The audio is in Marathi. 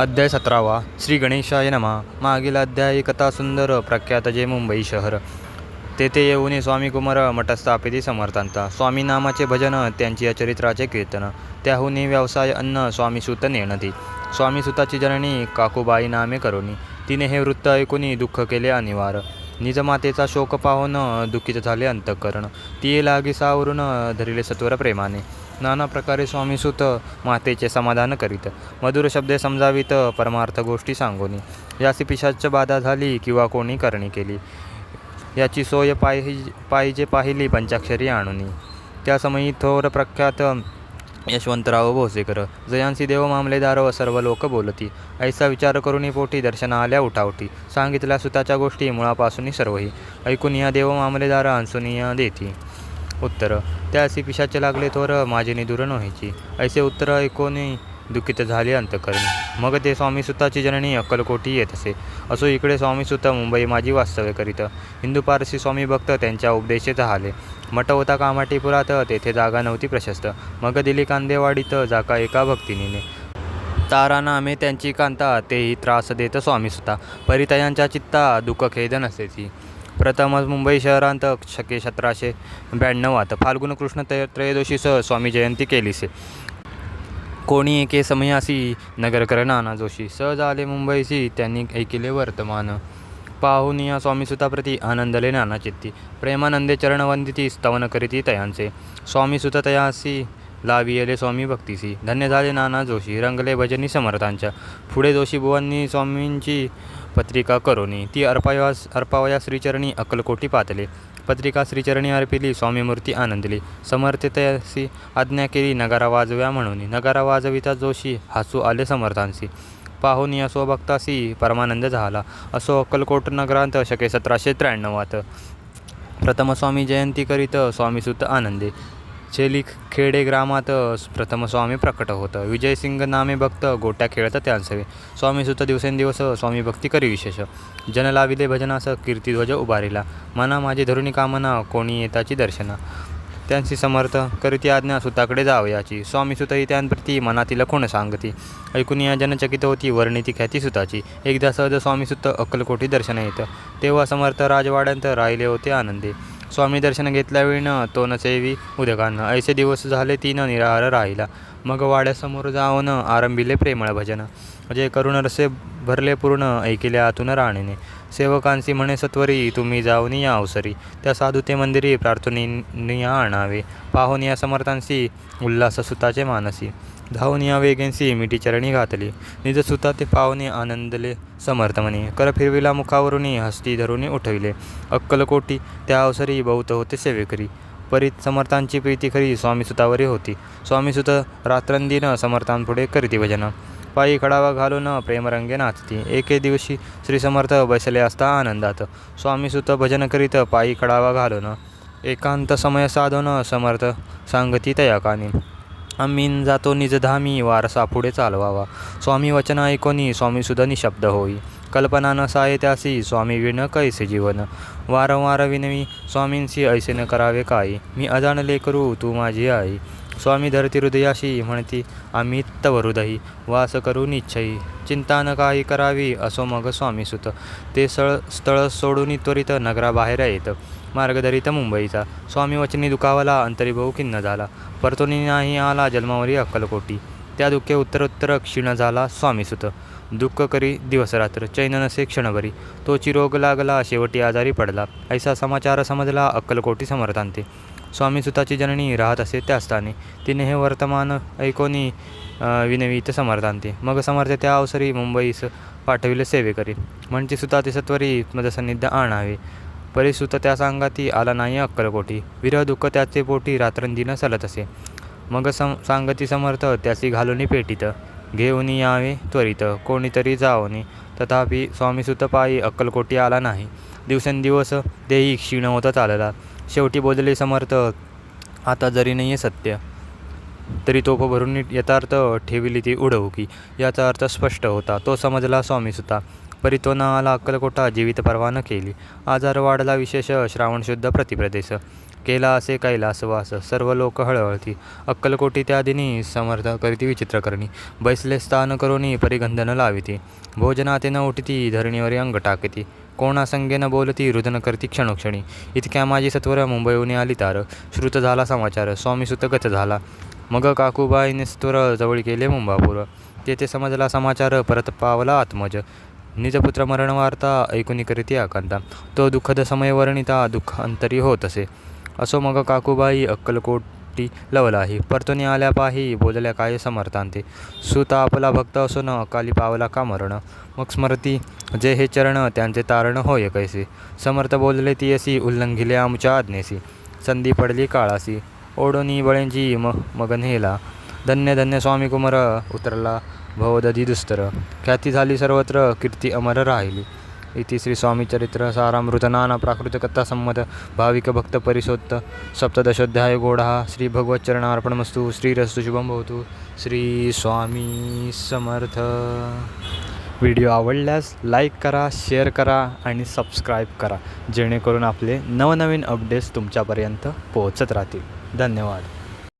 अध्याय सतरावा. श्री गणेशाय नमा. मागील अध्याय कथा सुंदर प्रख्यात जे मुंबई शहर. तेथे येऊन स्वामी कुमार मठस्थापिती समर्थांता. स्वामी नामाचे भजन त्यांची या चरित्राचे कीर्तन. त्याहून व्यवसाय अन्न स्वामीसुत नेणती. स्वामीसुताची जननी काकूबाई नामे करोनी. तिने हे वृत्त ऐकून दुःख केले अनिवार्य निजमातेचा शोक पाहून दुःखित झाले अंतःकरण. ती लागी सावरून धरिले सत्वर प्रेमाने. नाना प्रकारे स्वामीसुत मातेचे समाधान करीत. मधुर शब्दे समजावीत परमार्थ गोष्टी सांगोनी. यासी पिशाच बाधा झाली किंवा कोणी करणी केली? याची सोय पाहि पाहिजे पाहिली पंचाक्षरी आणूनी. त्या समयी थोर प्रख्यात यशवंतराव भोसेकर जयांसी देव मामलेदार व सर्व लोक बोलती. ऐसा विचार करून पोटी दर्शना आल्या उठावटी. सांगितल्या सुताच्या गोष्टी मुळापासूनही सर्वही. ऐकून या देव मामलेदार हंसुनिया देती. उत्तर. त्यासी पिशाचे लागले थोर माझे निधुरण व्हायची ऐसे उत्तर ऐकोनी दुःखित झाले अंतकरणी. मग ते स्वामीसुताची जननी अक्कलकोटी येत असे. असो इकडे स्वामीसुत मुंबई माझी वास्तव्य करीत. हिंदू पारसी स्वामी भक्त त्यांच्या उपदेशे आले मठ होता कामाटीपुरात तेथे जागा नव्हती प्रशस्त. मग दिली कांदेवाडीत जागा एका भक्तिनीने. तारा नामे त्यांची कांता तेही त्रास देत स्वामीसुता. परितयांच्या चित्ता दुःख खेद नसेची प्रथमच मुंबई शहरांत शके सतराशे ब्याण्णवात फाल्गुन कृष्ण त्रय त्रयोदशीस स्वामी जयंती केलीसे. कोणी एके समयासी नगरकर नाना जोशी. सहज आले मुंबईसी त्यांनी ऐकिले वर्तमान. पाहून या स्वामीसुताप्रती आनंदले नाना चित्ती. प्रेमानंदे चरणवंदिती स्तवन करीती तयांचे. स्वामीसुत तयासी लावियले स्वामी भक्तीसी. धन्य झाले नाना जोशी. रंगले भजनी समर्थांच्या. पुढे जोशी बुवांनी स्वामींची पत्रिका करोनी. ती अर्पायास अर्पावया श्रीचरणी अक्कलकोटी पातले. पत्रिका श्रीचरणी अर्पिली स्वामीमूर्ती आनंदली. समर्थतेसी आज्ञा केली नगारा वाजव्या म्हणून. नगारा वाजविता जोशी हसू आले समर्थांसी. पाहून या भक्तासी परमानंद झाला. असो अक्कलकोट नगरांत शके सतराशे त्र्याण्णवात. प्रथम स्वामी जयंती करीत स्वामीसुत आनंदे. चेलिक खेडे ग्रामात प्रथम स्वामी प्रकट होतं. विजयसिंग नामे भक्त गोट्या खेळत त्यांसवे स्वामीसुत दिवसेंदिवस स्वामी भक्ती करी विशेष. जन लाविले भजनास कीर्तिध्वज उभारिला. मना माझी धरुणी कामना कोणी येताची दर्शना. त्यांची समर्थ करीती आज्ञा सुताकडे जावयाची. स्वामी सुतही त्यांप्रती मनातील कोण सांगती. ऐकून या जनचकित होती वर्णिती ख्याती सुताची. एकदा सहज स्वामी सुत अक्कलकोटी दर्शन येतं तेव्हा समर्थ राजवाड्यांत राहिले होते आनंदे. स्वामी दर्शन घेतल्यावेळीनं तो न सेवी उदकानं. ऐसे दिवस झाले तीन निराहार राहिला. मग वाड्यासमोर जाऊन आरंभिले प्रेमळ भजन. जे करुण रसे भरले पूर्ण ऐकिले आतून राणीने. सेवकांसी म्हणे सत्वरी तुम्ही जाऊन या अवसरी. त्या साधू ते मंदिरी प्रार्थनी आणावे. पाहून या समर्थांसी उल्हास सुताचे मानसी. धावून या वेगेंसी मिठी चरणी घातली. निज सुता ते पावणे आनंदले समर्थ म्हणे. कर फिरविला मुखावरून हस्ती धरून उठविले. अक्कलकोटी त्या अवसरी बहुत होते सेवेकरी. परीत समर्थांची प्रीती खरी स्वामीसुतावरी होती. स्वामीसुत रात्रंदीनं समर्थांपुढे करीती भजन. पायी खडावा घालून प्रेमरंगे नाचती. एके दिवशी श्री समर्थ बसले असता आनंदात. स्वामीसुत भजन करीत पायी खडावा घालून एकांत समय साधून समर्थ सांगती तयाकानी. आम्ही जातो निजधामी वारसा पुढे चालवावा. स्वामी वचन ऐकोनी स्वामीसुद्धा निशब्द होई. कल्पना न त्यासी स्वामी विण कैसे जीवन? वारंवार विनवी स्वामींशी ऐसे न करावे काही मी अजाण करू तू माझी आई. स्वामी धरती हृदयाशी म्हणती आम्ही तव हृदयी वास करू निच्छयी चिंता न काही करावी असो मग स्वामीसुत ते सळ स्थळ सोडून त्वरित नगराबाहेर येत. मार्गधरित मुंबईचा. स्वामी वचनी दुखावला अंतरीभाऊ खिन्न झाला. परतोनी नाही आला जन्मावरी अक्कलकोटी. त्या दुःखे उत्तरोत्तर क्षीण झाला स्वामीसुत. दुःख करी दिवसरात्र चैन नसे क्षणभरी. तोची रोग लागला शेवटी आजारी पडला. ऐसा समाचार समजला अक्कलकोटी समर्थांते. स्वामीसुताची जननी राहत असे त्या स्थानी. तिने हे वर्तमान ऐकोनी विनवीत समर्थांते. मग समर्थ त्या अवसरी मुंबईस पाठविले सेवेकरी म्हणजे सुता ते सत्वरी मदसन्निध आणावे. परिसुत त्या सांगाती आला नाही अक्कलकोटी विरह दुःख त्याचे पोटी रात्रंदिन सलत असे. मग सम सांगती समर्थ त्याची घालून पेटीत. घेऊन यावे त्वरित कोणीतरी जावनी. तथापि स्वामीसुत पायी अक्कलकोटी आला नाही. दिवसेंदिवस देही क्षीण होता चालला. शेवटी बोलले समर्थ आता जरी नाही आहे सत्य तरी तोफ भरून यथार्थ ठेविली ती उडवकी. याचा अर्थ स्पष्ट होता. तो समजला स्वामीसुता. परी आला अक्कलकोटा जीवित परवा न केली. आजार वाढला विशेष श्रावणशुद्ध प्रतिप्रदेश. केला असे कैलासवास सर्व लोक हळहळती. अक्कलकोटी त्या दिनी समर्थ करीती विचित्र करणी बैसले स्थान करोनी परिगंधन लाविती. भोजनाते न उठती धरणीवरी अंग टाकती. कोणा संगेनं बोलती रुदन करती क्षणोक्षणी. इतक्या माझी सत्वर मुंबईहून आली तार. श्रुत झाला समाचार. स्वामी सुतगत झाला. मग काकूबाईने सत्वर जवळ केले मुंबापूर. तेथे समजला समाचार परत पावला आत्मज. निजपुत्र मरण वार्ता ऐकून करीती आकांता तो दुःखद समय वर्णिता दुःखांतरी होत असे असो मग काकूबाई अक्कलकोटी लवलाही परतून आल्या पाही बोलल्या काय समर्थांते सुता आपला भक्त असून अकाली पावला का मरण मग स्मरती जे हे चरण त्यांचे तारण होय कैसे समर्थ बोलले ती असी उल्लंघिले आमच्या आज्ञेसी संधी पडली काळासी ओढोनी बळेंजी म मग नेला धन्य धन्य स्वामी कुमार उतरला भवदधी दुस्तर। ख्याती झाली सर्वत्र कीर्ती अमर राहिली। इति श्री स्वामी चरित्र सारामृत नाना प्राकृत कथा संमत भाविक भक्त परिशोत्त सप्तदशोध्याय गोढा श्री भगवच्चरणार्पणमस्तु श्रीरस्तु शुभम भवतु। श्री स्वामी समर्थ। व्हिडिओ आवडल्यास लाईक करा शेअर करा आणि सबस्क्राईब करा जेणेकरून आपले नवनवीन अपडेट्स तुमच्यापर्यंत पोहोचत राहतील. धन्यवाद.